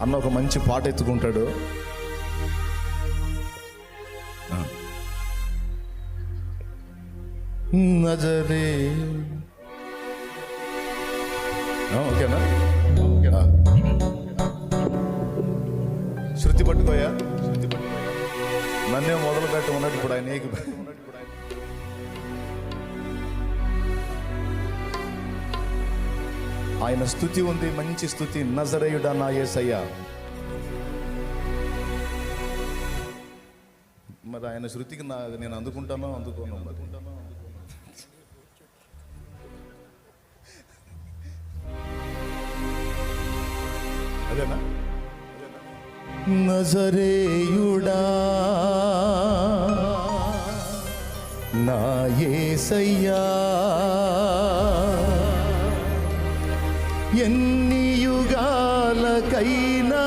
అన్న ఒక మంచి పాట ఎత్తుకుంటాడు. నజరే. ఓకేనా? ఓకేనా శృతి పట్టుకోయా? శృతి పట్టుకోయా? నన్నే మొదలు పెట్టి ఉన్నది ఇప్పుడు ఆయన ఆయన స్థుతి ఉంది మంచి స్థుతి నజరేయుడా నా ఏసయ్య. మరి ఆయన శృతికి నా నేను అందుకుంటానో అందుకోను? మరి అదేనా? నజరేయుడా నా ఏసయ్యా. ఎన్ని యుగాలకైనా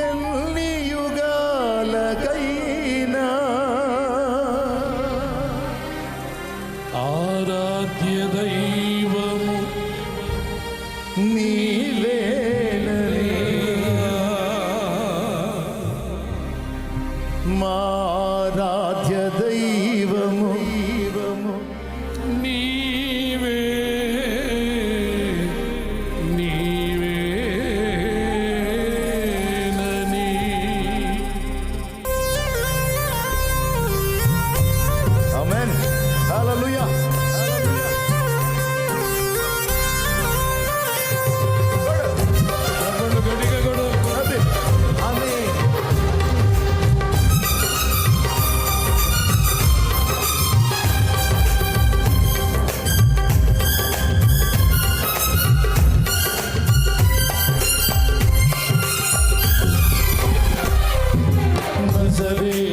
ఎన్ని యుగాలకైనా ఆరాధ్య దైవము నీ నజరేయుడా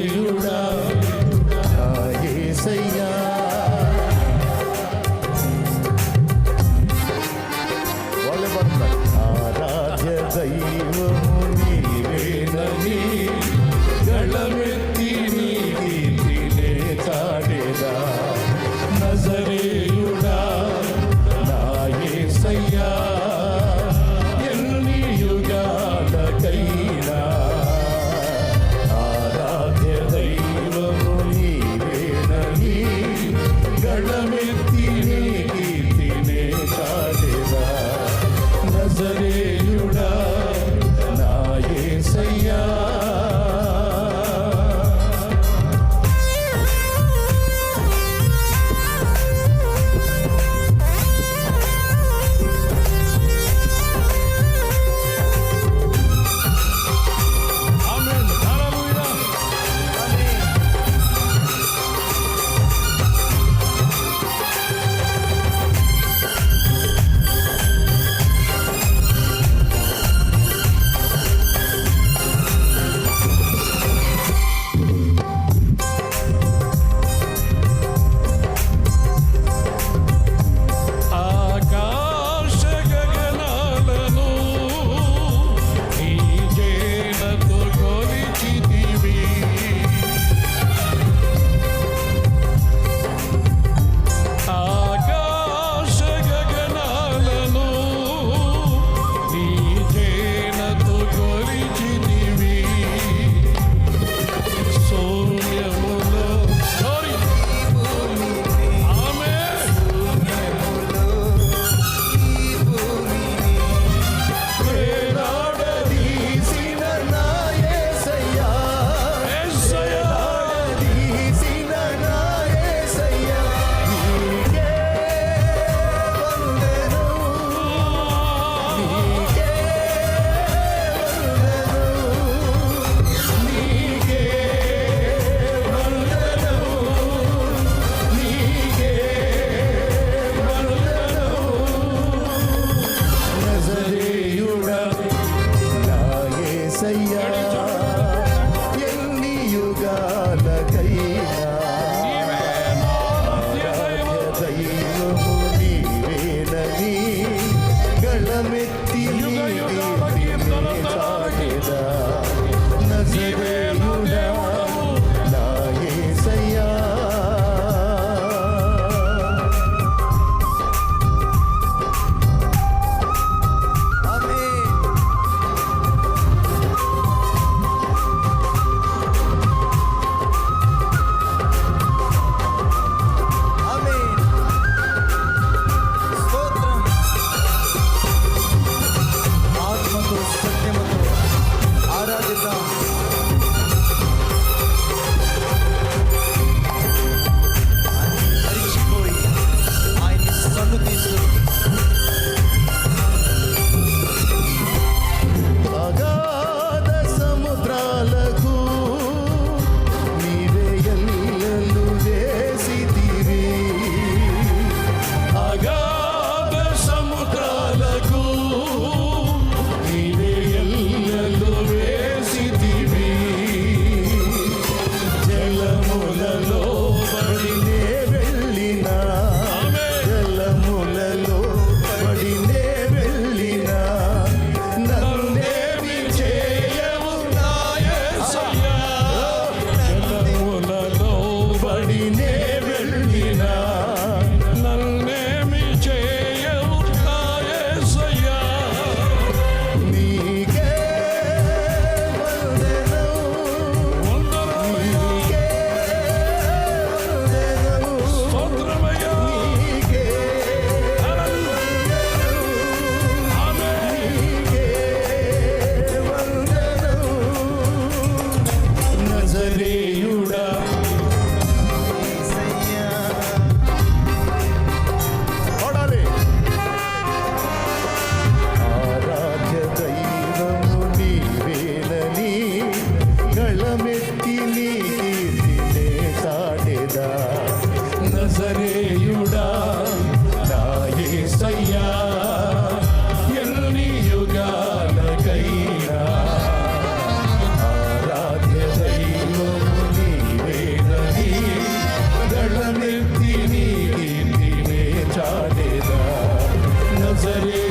నజరేయుడా